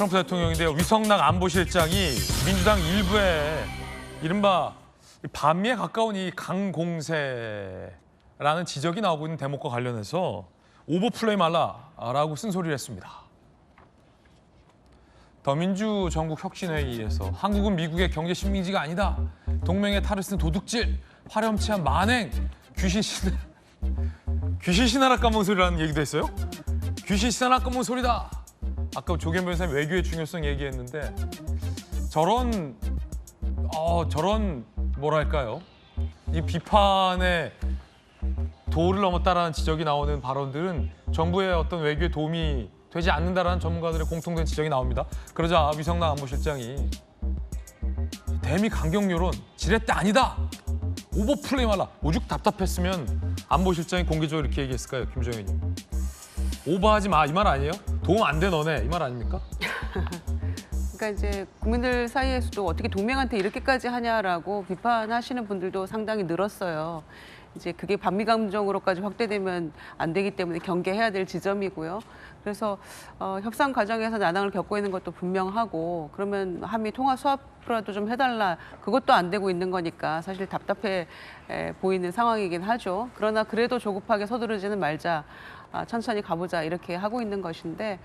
트럼프 대통령인데요. 위성락 안보실장이 민주당 일부에 이른바 이 반미에 가까운 이 강공세라는 지적이 나오고 있는 대목과 관련해서 오버플레이 말라라고 쓴소리를 했습니다. 더민주 전국 혁신회의에서 한국은 미국의 경제 식민지가 아니다. 동맹의 탈을 쓴 도둑질, 파렴치한 만행, 귀신 신나 귀신 신하라 까먹은 소리라는 얘기도 했어요. 귀신 신하라 까먹은 소리다. 아까 조계현 변호사님 외교의 중요성 얘기했는데 저런 어 저런 뭐랄까요? 이 비판의 도를 넘었다라는 지적이 나오는 발언들은 정부의 어떤 외교에 도움이 되지 않는다라는 전문가들의 공통된 지적이 나옵니다. 그러자 위성락 안보실장이 대미 강경 여론 지렛대 아니다. 오버플레이 말라. 오죽 답답했으면 안보실장이 공개적으로 이렇게 얘기했을까요, 김정현이? 오버하지 마 이 말 아니에요? 도움 안 돼 너네 이 말 아닙니까? 그러니까 이제 국민들 사이에서도 어떻게 동맹한테 이렇게까지 하냐라고 비판하시는 분들도 상당히 늘었어요. 이제 그게 반미 감정으로까지 확대되면 안 되기 때문에 경계해야 될 지점이고요. 그래서 어, 협상 과정에서 난항을 겪고 있는 것도 분명하고 그러면 한미 통화 수합이라도 좀 해달라 그것도 안 되고 있는 거니까 사실 답답해 에, 보이는 상황이긴 하죠. 그러나 그래도 조급하게 서두르지는 말자. 아, 천천히 가보자 이렇게 하고 있는 것인데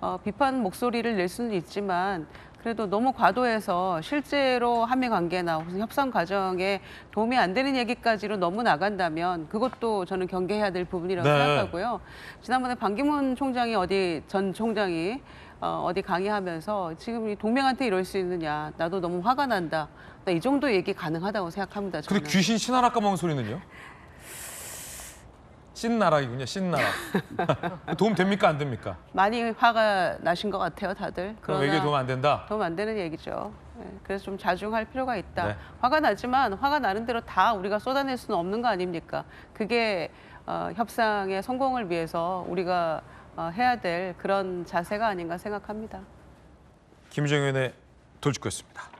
어, 비판 목소리를 낼 수는 있지만 그래도 너무 과도해서 실제로 한미 관계나 무슨 협상 과정에 도움이 안 되는 얘기까지로 너무 나간다면 그것도 저는 경계해야 될 부분이라고 네. 생각하고요. 지난번에 반기문 총장이 어디 전 총장이 어, 어디 강의하면서 지금 이 동맹한테 이럴 수 있느냐 나도 너무 화가 난다. 나이 정도 얘기 가능하다고 생각합니다. 저는. 근데 귀신 신나라 까먹은 소리는요? 신나라이군요, 신나라. 도움 됩니까 안 됩니까? 많이 화가 나신 것 같아요, 다들. 그럼 외교에 도움 안 된다? 도움 안 되는 얘기죠. 네, 그래서 좀 자중할 필요가 있다. 네. 화가 나지만 화가 나는 대로 다 우리가 쏟아낼 수는 없는 거 아닙니까? 그게 어, 협상의 성공을 위해서 우리가 어, 해야 될 그런 자세가 아닌가 생각합니다. 김정현의 돌직구였습니다.